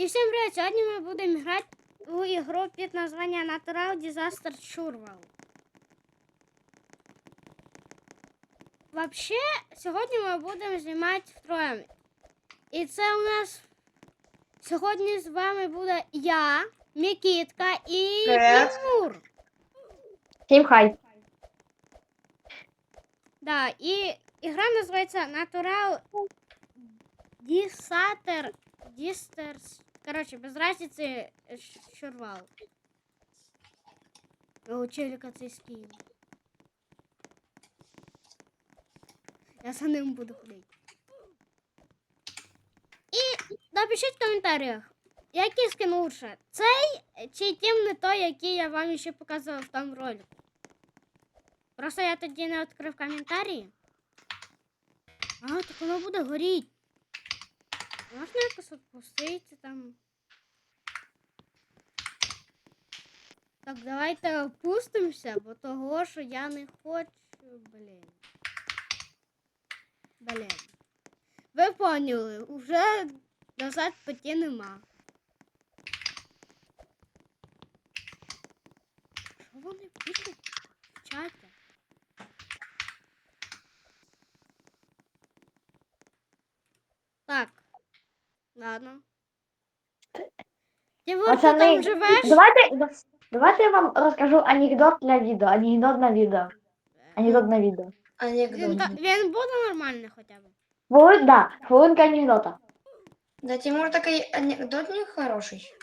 І всім привіт! Сьогодні ми будемо грати у ігру під названням Natural Disaster Survival. Вообще, сьогодні ми будемо знімати втроєм. І це у нас сьогодні з вами буде я, Микітка і. Тимур. Всім хай. Да, і ігра називається Natural Disaster Disters. Короче, без разницы шурвал. О, челика цей скинув. Я за ним буду ходити. І напишіть в коментарях, який скин лучше. Цей чи темний той, який я вам ще показував в тому ролику. Просто я тоді не відкрив коментарі. А, так воно буде горіти. Можна якось відпустити там. Так, давайте опустимося, бо того, що я не хочу, блін. Блін. Ви поняли, уже назад путі нема. Що вони пишуть в чаті? Так. Ладно. Ти Пацани, там живеш? Давайте, давайте я вам розкажу анекдот для відео. Анекдот на відео. Анекдот на відео. Він, Анекдот. він буде нормальний хоча б. Хвилин, да, хвилинка анекдота. Да, Тимур такой анекдот не хороший.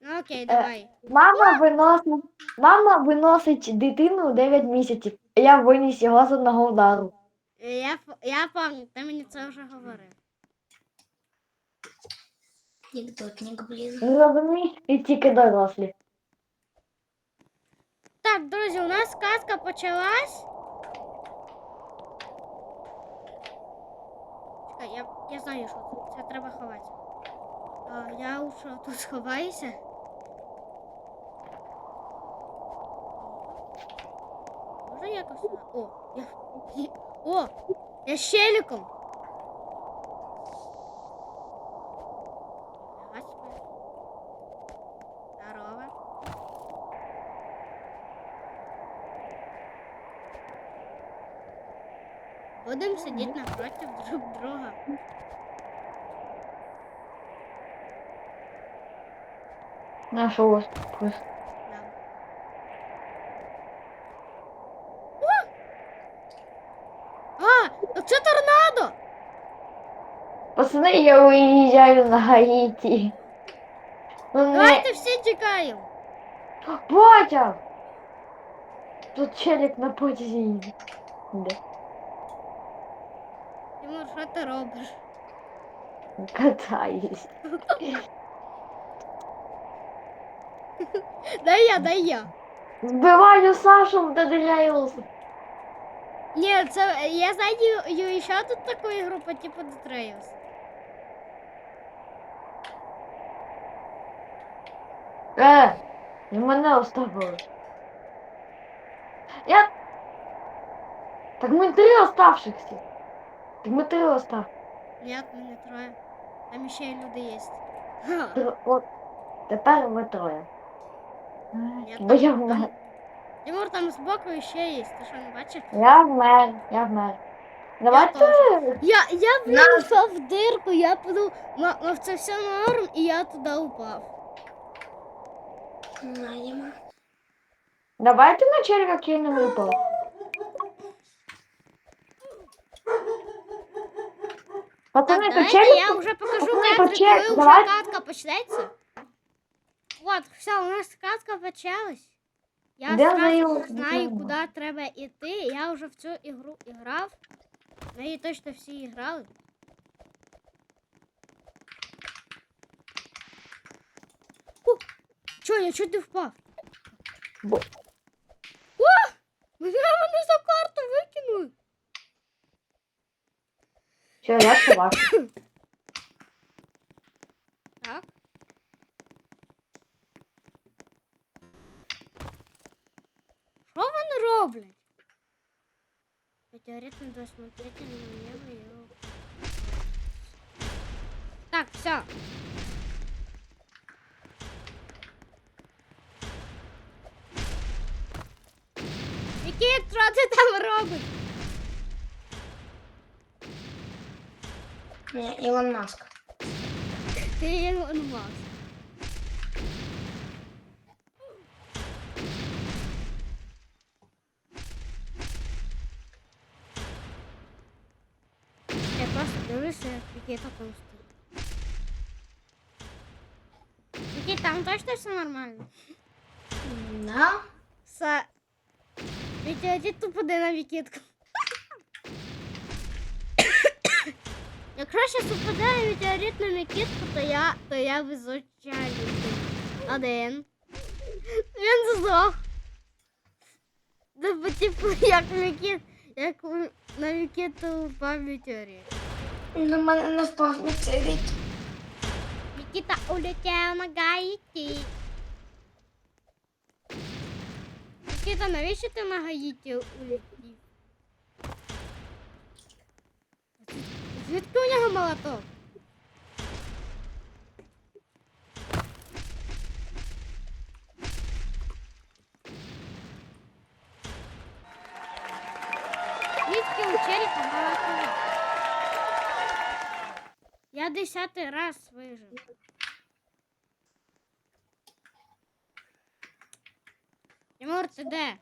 Ну окей, давай. Мама виносить, мама виносить дитину 9 місяців. Я виніс його з одного удару. Я, п- я пам'ятаю, ти мені це вже говорив. Анекдотник, блин. Розумієш? І тільки дорослі. Так, друзі, у нас казка почалась. Чекай, я, я знаю, що це. Це треба ховати. А, я лучше тут сховаюся. Може якось. сюди? О, я. я- О! Я з щеліком. Сидіти напротив друг друга. На що ось? Да. А, це торнадо! Пацани, я уїжджаю на Гаїті. Ну. Давайте всі тікаємо. Батя! Тут челік на потязі їде. Де? Тимур, що ти робиш? Катаюсь. Дай я, дай я. Збиваю Сашу, доділяюся. Ні, це я знаю ще тут таку ігру по типу The Trails. Е, і мене оставили. Я... Так ми три оставшихся. Так ми три остав. Ні, ми не троє. Там ще й люди є. Ха. Тр- От, тепер ми троє. Е, Я Бо там- я вмер. Тимур, там збоку ще є. Ти що не бачиш? Я вмер, я вмер. Давайте. Я, я влізав в дирку, я подумав, ма- мав це все норм, і я туди упав. Наема. Давайте на черга кинемо і Пол. Так, давайте я вже покажу пацани, кадри, почек- давай. катка почнеться. От, все, у нас катка почалась. Я Де сразу знаю, куди треба йти. Я вже в цю ігру грав. В неї точно всі грали. О, Чо, я чуть не впав? Бо- О! Мене вони за карту викинули. Що я ваш? Так. Що вони роблять? Теоретично досмотрите на небо и его. Так, все. Які що ти там робиш? Не, Ілон Маск. Ти Ілон Маск. Я просто дивлюся, як Вікіта там стоїть. Вікіт, там точно все нормально? Да? Са... Вітя, іди тупо де на Вікітку. Якщо ще попадає метеорит на Микитку, то я, то я визначаю. Один. Він здох. Ну, типу, як Микит, як на Микиту впав метеорит. На мене не впав метеорит. Микита улетел на Гаїті. Микита, навіщо ти на Гаїті улетів? Звідки у нього молоток? Звідки у челіка молоток? Я десятий раз вижив. Тимур, ти де?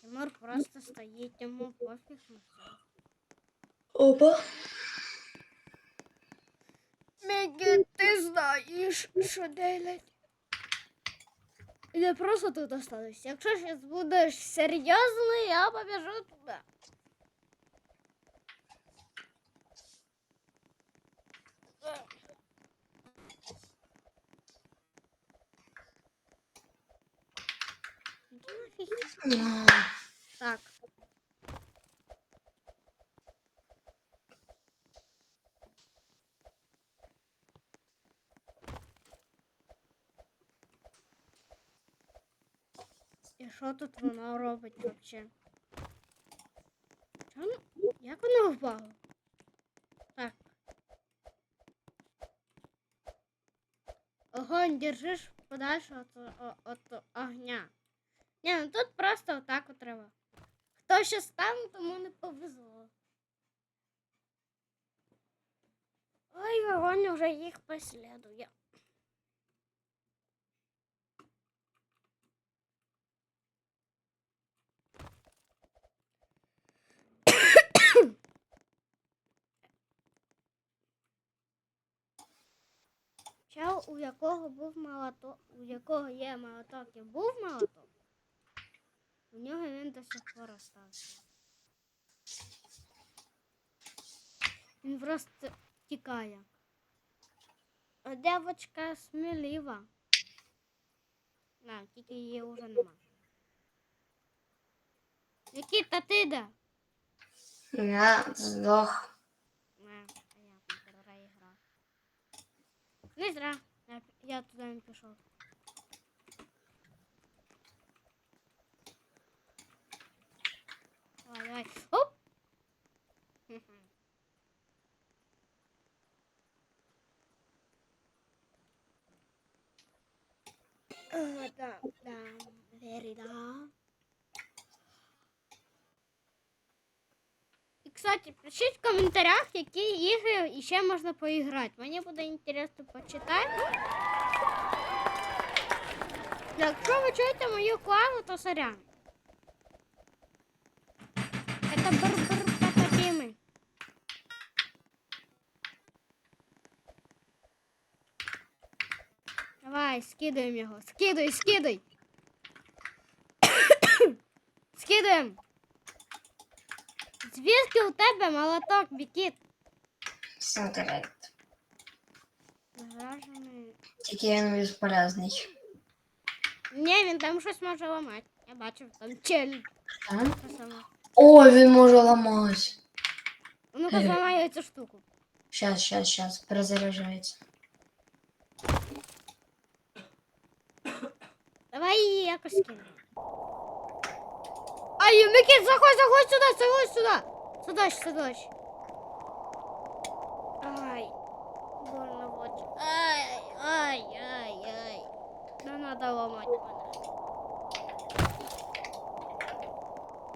Тимур просто стоїть, йому пофіг на все. Опа. Мегі, ти знаєш, що делать. Я просто тут останусь. Якщо зараз будеш серйозний, я побіжу туди. Іди нафіг. А, Так. І що тут вона робить взагалі? Як вона впала? Так. Огонь держиш подальше от, о- от огня. Ні, ну тут просто отак от треба. Хто ще стане, тому не повезло. Ой, вогонь уже їх преслідує. У якого був молоток, у якого є молоток і був молоток, у нього він до сих пор остався. Він просто тікає. А девочка смілива. На, тільки її вже нема. Нікіта, ти де? Я здох. Не, понятно, ігра. Не зря. Я, туда не пішов. Давай, давай. Оп! Да, да, very да. Кстати, пишіть в коментарях, які ігри ще можна поіграти. Мені буде інтересно почитати. Якщо ви чуєте мою клаву, то сорян. Это бр-бр пататіми. Давай, скидаємо його. Скидай, скидай. Скидаємо. Звідки у тебе молоток, Бікіт? Синтерет. Заражений. Тільки він безполезний. Ні, він там щось може ламати. Я бачив, там челюсть. А? Те саме. О, він може ламати. Ну-ка зламаю цю штуку. Щас, щас, щас, перезаряджається. Давай її якось кинемо. Ай, Микит, заходь, заходь сюда, заходь сюда. Сюда, сюда. Ай, больно вот. Ай, ай, ай, ай. Да надо ломать мене.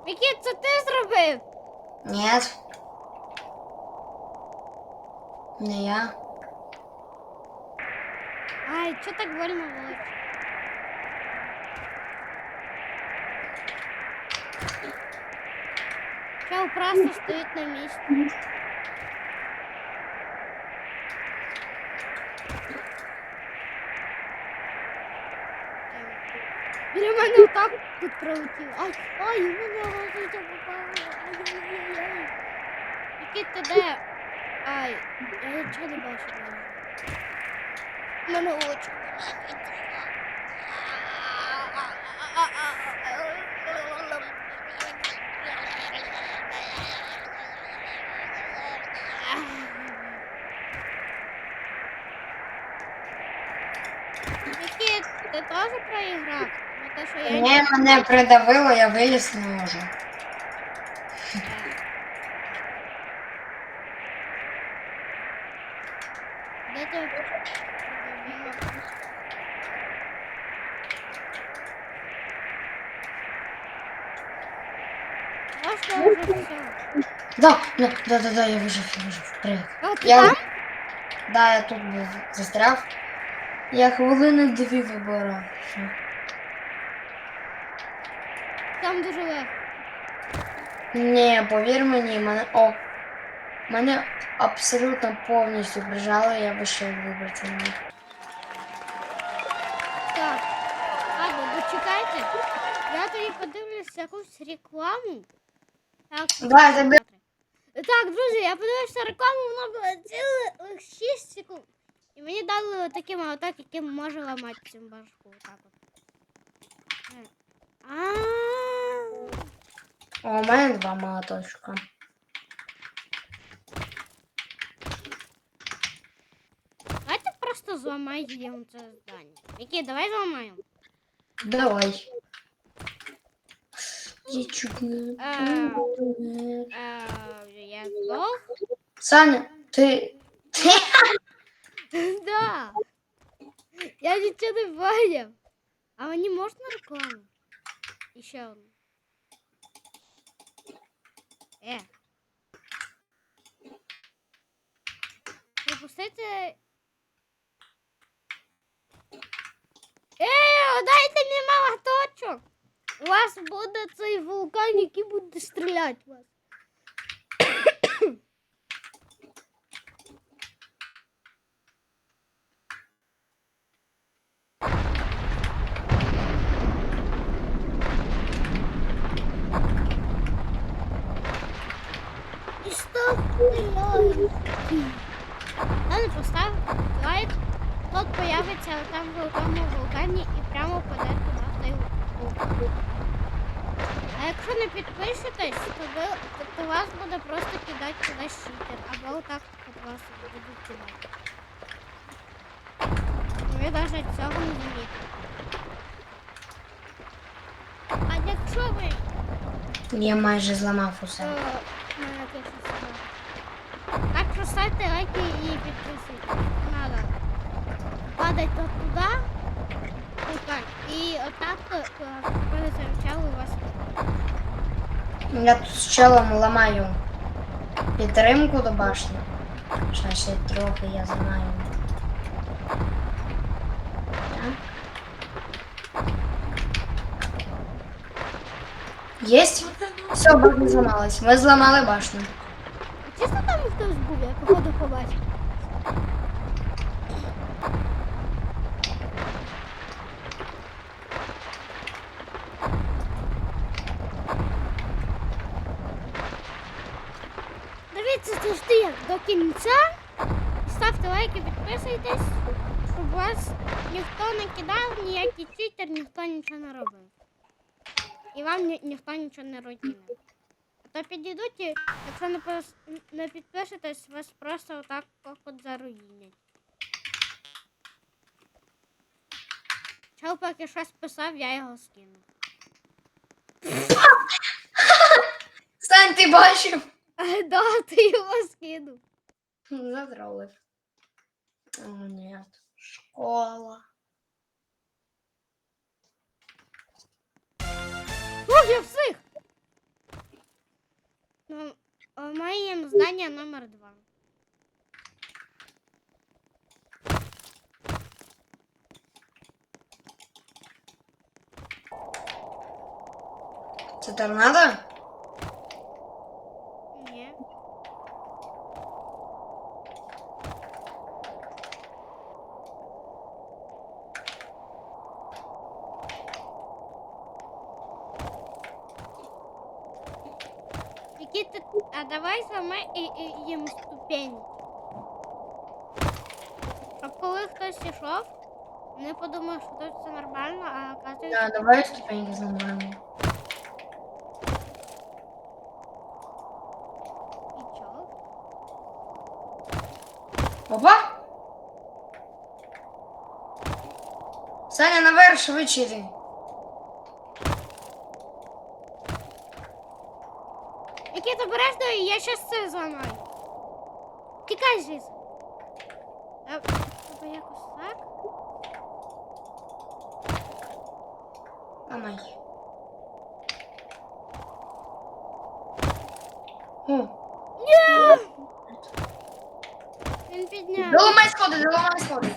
Микит, це ти зробив? Нет. Не я. Ай, що так больно вот? Чел просто стоїть на місці. Біля мене отак тут прилетіло. Ай, ай, у мене лозиця попала. Ай-яй-яй. Який ти де? Ай, я нічого не бачу. У мене очі. Нікіт, ти теж проіграв? Ну, те, що я Ні, мене придавило, я виліз не можу. Де ти придавила? Можна вже все. Да, да, да, да, да, я вижив, я вижив. Привіт. А ти Я, там? да, я тут був застряв. Я хвилини дві вибирав. Все. Там дуже легко. Ні, повір мені, мене. О! Мене абсолютно повністю прижало, я вийшов вибрати не міг. Так. Ладно, дочекайте. Я тоді подивлюсь якусь рекламу. Так, Давай, забі- Так, друзі, я подивився рекламу, вона була цілих 6 секунд. І мені дали такий молоток, яким може ламати цю башку. Отак от. Е. А. О, у мене два молоточка. Давайте просто зламаємо це здання. Які, давай зламаємо. Давай. Я чуть не... Е, е, я здох. Саня, ти... Да. Я нічого не поняв. А мені можна рекламу? І ще одну. Е. Пропустити. Е, дайте мені молоточок. У вас буде цей вулкан, який буде стріляти в вас. Появиться там в тому вулкані і прямо паде туди в той вулкан. А якщо не підпишетесь, то, ви, то, то вас буде просто кидати туди щитер. Або отак от вас будуть кидати. Ви навіть цього не замітите. А якщо ви Я майже зламав усе. Е. Так що ставте лайки і підписуйтесь. Падать то туди. Вулкан. І отак коли замчали у вас. Я тут з челом ламаю підтримку до башні. Ще ще трохи я. Так. Єсть? Все, башня зламалась. Ми зламали башню. Чесно там хтось був, я походу побачив. Дивіться завжди як до кінця. Ставте лайки, підписуйтесь, щоб вас ніхто не кидав, ніякий читер, ніхто нічого не робив. І вам ні- ніхто нічого не руйнує. То підійдуть, і якщо не, пос- не підпишетесь, вас просто отак от заруїнять. Чел поки щось писав, я його скинув. бачив? Да, ти його скинув. Затролив. О, нет. Школа. Ух, я всіх! Ну, э, моїм здання номер два. Це торнадо? Ні. Які ти... А давай зламай і, і їм ступені. Щоб коли хтось ішов, вони подумали, що тут все нормально, а оказується... Да, давай ступеньки зламаємо. І чого? Опа! Саня, наверх швидше йди. Який ти обережно, я щас це зламаю. Тікай звідси. А, Треба якось так. Ламай. О, Він підняв. доламай сходи, доламай сходи.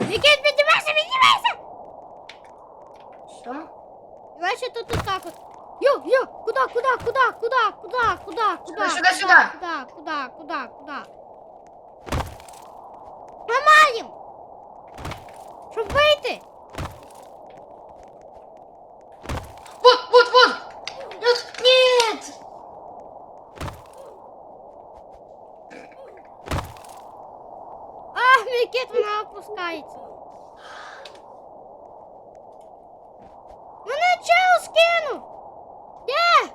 Який піднімайся, піднімайся! Що? Давай тут вот так вот. Йо, йо, куда, куда, куда, куда, куда, куда, куда? Сюда, сюда. Куда, куда, куда, куда? Ламаєм! Щоб вийти! Вот, вот, вот! Нет, нет! А, мій кіт, вона опускається. Мене чел скинув! Де?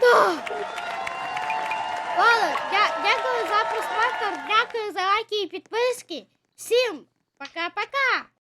Да. Ладно, дя- дякую за просмотр, дякую за лайки і підписки. Всім пока-пока!